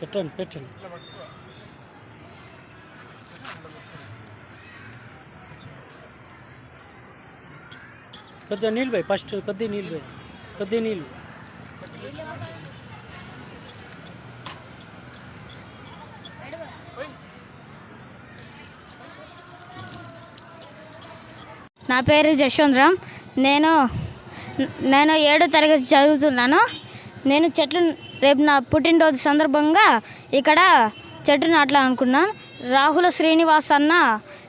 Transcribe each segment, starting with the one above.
పెట్టండి పెట్టండి. కొద్దిగా నీళ్ళు పోయి ఫస్ట్ కొద్దిగా నీళ్ళు పోయి కొద్దిగా నీళ్ళు. నా పేరు జశ్వంతరామ్ నేను నేను ఏడో తరగతి చదువుతున్నాను. నేను చెట్లు రేపు నా పుట్టినరోజు సందర్భంగా ఇక్కడ చెట్టు నాటాలనుకున్నాను రాహుల శ్రీనివాస్ అన్న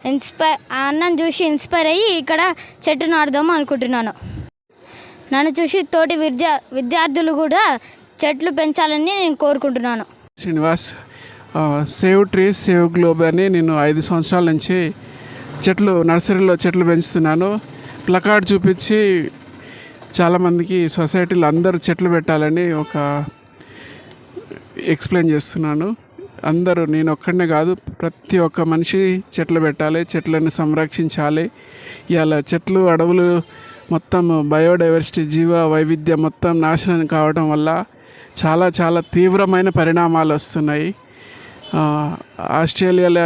ఇన్స్పైర్ ఆ అన్నను చూసి ఇన్స్పైర్ అయ్యి ఇక్కడ చెట్టు నాటుదాం అనుకుంటున్నాను. నన్ను చూసి తోటి విద్యా విద్యార్థులు కూడా చెట్లు పెంచాలని నేను కోరుకుంటున్నాను. Srinivas save trees save globe అని నేను ఐదు సంవత్సరాల నుంచి చెట్లు నర్సరీలో చెట్లు పెంచుతున్నాను. ప్లకార్డ్ చూపించి చాలామందికి సొసైటీలో అందరూ చెట్లు పెట్టాలని ఒక ఎక్స్ప్లెయిన్ చేస్తున్నాను. అందరూ నేను ఒక్కడనే కాదు ప్రతి ఒక్క మనిషి చెట్లు పెట్టాలి చెట్లను సంరక్షించాలి. ఇలా చెట్లు అడవులు మొత్తం బయోడైవర్సిటీ జీవ వైవిధ్యం మొత్తం నాశనం కావడం వల్ల చాలా చాలా తీవ్రమైన పరిణామాలు వస్తున్నాయి. ఆస్ట్రేలియాలో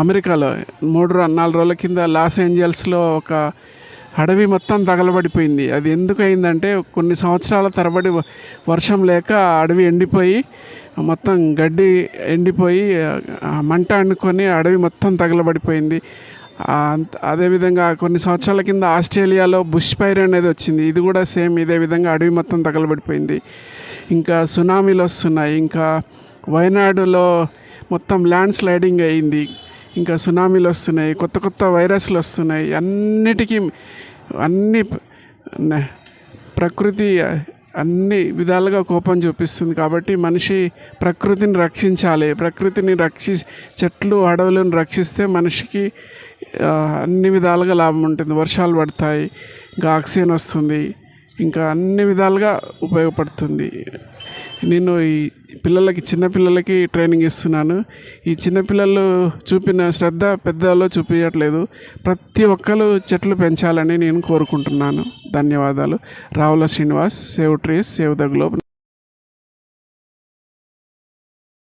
అమెరికాలో మూడు నాలుగు రోజుల కింద లాస్ ఏంజల్స్లో ఒక అడవి మొత్తం తగలబడిపోయింది. అది ఎందుకు అయిందంటే కొన్ని సంవత్సరాల తరబడి వర్షం లేక అడవి ఎండిపోయి మొత్తం గడ్డి ఎండిపోయి మంట అండుకొని అడవి మొత్తం తగలబడిపోయింది. అదేవిధంగా కొన్ని సంవత్సరాల కింద ఆస్ట్రేలియాలో బుష్ ఫైర్ అనేది వచ్చింది. ఇది కూడా సేమ్ ఇదే విధంగా అడవి మొత్తం తగలబడిపోయింది. ఇంకా సునామీలు వస్తున్నాయి. ఇంకా వయనాడులో మొత్తం ల్యాండ్ స్లైడింగ్ అయింది. ఇంకా సునామీలు వస్తున్నాయి కొత్త కొత్త వైరస్లు వస్తున్నాయి అన్నిటికీ అన్ని ప్రకృతి అన్ని విధాలుగా కోపం చూపిస్తుంది కాబట్టి మనిషి ప్రకృతిని రక్షించాలి. ప్రకృతిని రక్షి చెట్లు అడవులను రక్షిస్తే మనిషికి అన్ని విధాలుగా లాభం ఉంటుంది. వర్షాలు పడతాయి ఇంకా ఆక్సిజన్ వస్తుంది ఇంకా అన్ని విధాలుగా ఉపయోగపడుతుంది. నేను ఈ పిల్లలకి చిన్నపిల్లలకి ట్రైనింగ్ ఇస్తున్నాను. ఈ చిన్నపిల్లలు చూపిన శ్రద్ధ పెద్దలో చూపించట్లేదు ప్రతి ఒక్కరు చెట్లు పెంచాలని నేను కోరుకుంటున్నాను. ధన్యవాదాలు. Ravula Srinivas save trees save the globe.